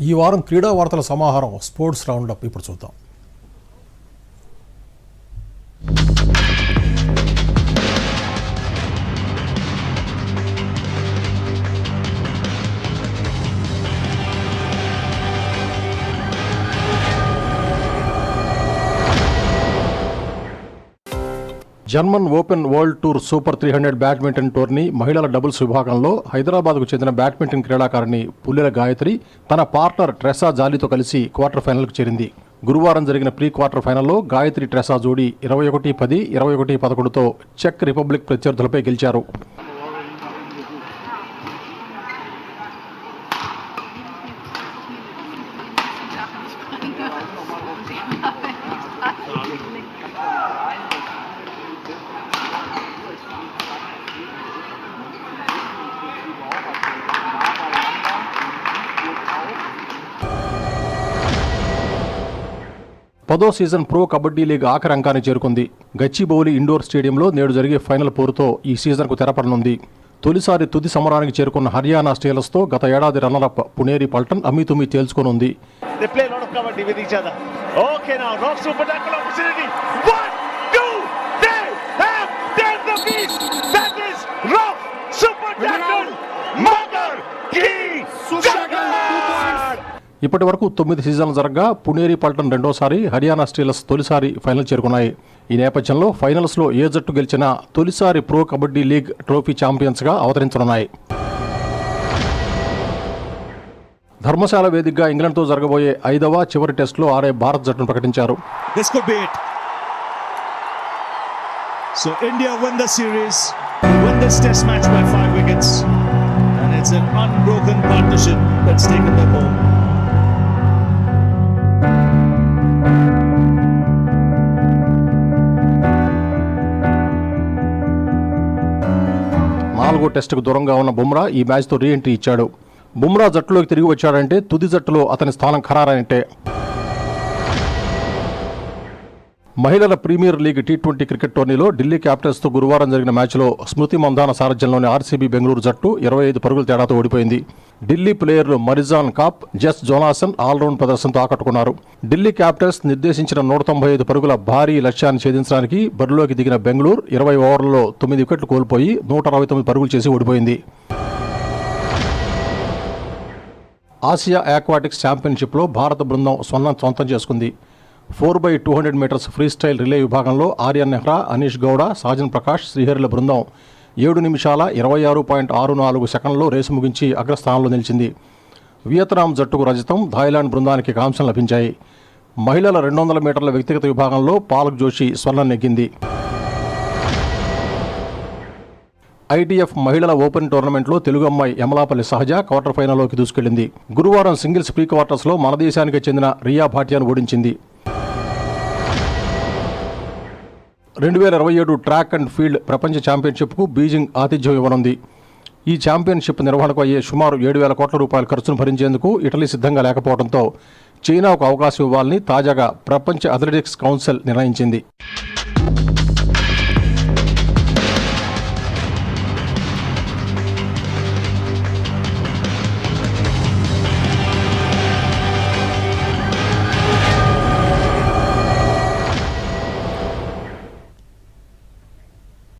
ఈ వారం క్రీడా వార్తల సమాహారం స్పోర్ట్స్ రౌండప్ ఇప్పుడు చూద్దాం. German open world tour super three hundred badminton tourney మహిళల డబుల్స్ విభాగంలో హైదరాబాద్కు చెందిన బ్యాడ్మింటన్ క్రీడాకారిణి పుల్లెల గాయత్రి తన పార్ట్నర్ ట్రెసా జాలీతో కలిసి క్వార్టర్ ఫైనల్కు చేరింది. గురువారం జరిగిన ప్రీ క్వార్టర్ ఫైనల్లో గాయత్రి ట్రెసా జోడీ ఇరవై ఒకటి పది ఇరవై ఒకటి పదకొండుతో చెక్ రిపబ్లిక్ ప్రత్యర్థులపై గెలిచారు. పదో సీజన్ ప్రో కబడ్డీ లీగ్ ఆఖరి అంకాన్ని చేరుకుంది. గచ్చిబౌలి ఇండోర్ స్టేడియంలో నేడు జరిగే ఫైనల్ పోరుతో ఈ సీజన్కు తెరపడనుంది. తొలిసారి తుది సమరానికి చేరుకున్న హర్యానా స్టేలర్స్తో గత ఏడాది రన్నరప్ పునేరి పల్టన్ అమీతుమీ తేల్చుకోనుంది. ఇప్పటి వరకు తొమ్మిది సీజన్లు జరగగా పునేరి పల్టన్ రెండోసారి హర్యానా స్టీలర్స్ తొలిసారి ఫైనల్ చేరుకున్నాయి. ఈ నేపథ్యంలో ఫైనల్స్లో ఏ జట్టు గెలిచినా తొలిసారి ప్రో కబడ్డీ లీగ్ ట్రోఫీ ఛాంపియన్స్గా అవతరించనున్నాయి. ధర్మశాల వేదికగా ఇంగ్లాండ్తో జరగబోయే ఐదవ చివరి టెస్టులో ఆడే భారత్ జట్టును ప్రకటించారు. So India win the series, win this test match by five wickets, టెస్టుకు దూరంగా ఉన్న బుమ్రా ఈ మ్యాచ్తో రీ ఎంట్రీ ఇచ్చాడు. బుమ్రా జట్టులోకి తిరిగి వచ్చాడంటే తుది జట్టులో అతని స్థానం ఖరారంటే మహిళల premier league T twenty cricket టోర్నీలో ఢిల్లీ క్యాపిటల్స్తో గురువారం జరిగిన మ్యాచ్లో స్మృతి మందాన సారథ్యంలోని ఆర్సీబీ బెంగళూరు జట్టు ఇరవై ఐదు పరుగుల తేడాతో ఓడిపోయింది. ఢిల్లీ ప్లేయర్లు Marizanne Kapp Jess Jonassen all round ప్రదర్శనతో ఆకట్టుకున్నారు. ఢిల్లీ క్యాపిటల్స్ నిర్దేశించిన నూట తొంభై ఐదు పరుగుల భారీ లక్ష్యాన్ని ఛేదించడానికి బరిలోకి దిగిన బెంగళూరు ఇరవై ఓవర్లలో తొమ్మిది వికెట్లు కోల్పోయి నూట అరవై తొమ్మిది పరుగులు చేసి ఓడిపోయింది. ఆసియా ఆక్వాటిక్స్ ఛాంపియన్షిప్లో భారత బృందం స్వర్ణం సొంతం చేసుకుంది. Four by two hundred metres freestyle relay విభాగంలో ఆర్యన్ నెహ్రా అనీష్ గౌడ సాజన్ ప్రకాష్ శ్రీహరిల బృందం. ఏడు నిమిషాల ఇరవై ఆరు పాయింట్ ఆరు నాలుగు సెకండ్లో రేసు ముగించి అగ్రస్థానంలో నిలిచింది. వియత్నాం జట్టుకు రజతం థాయిలాండ్ బృందానికి కాంస్యం లభించాయి. మహిళల రెండు వందల మీటర్ల వ్యక్తిగత విభాగంలో పాలక్ జోషి స్వర్ణం నెగ్గింది. ఐటీఎఫ్ మహిళల ఓపెన్ టోర్నమెంట్లో తెలుగు అమ్మాయి యమలాపల్లి సహజ క్వార్టర్ ఫైనల్లోకి దూసుకెళ్ళింది గురువారం సింగిల్స్ ప్రీ క్వార్టర్స్లో మన దేశానికి చెందిన రియా భాటియాను ఓడించింది. రెండు వేల ఇరవై ఏడు ట్రాక్ అండ్ ఫీల్డ్ ప్రపంచ ఛాంపియన్షిప్కు బీజింగ్ ఆతిథ్యం ఇవ్వనుంది. ఈ ఛాంపియన్షిప్ నిర్వహణకు అయ్యే సుమారు ఏడు వేల కోట్ల రూపాయల ఖర్చును భరించేందుకు ఇటలీ సిద్ధంగా లేకపోవడంతో చైనాకు అవకాశం ఇవ్వాలని తాజాగా ప్రపంచ అథ్లెటిక్స్ కౌన్సిల్ నిర్ణయించింది.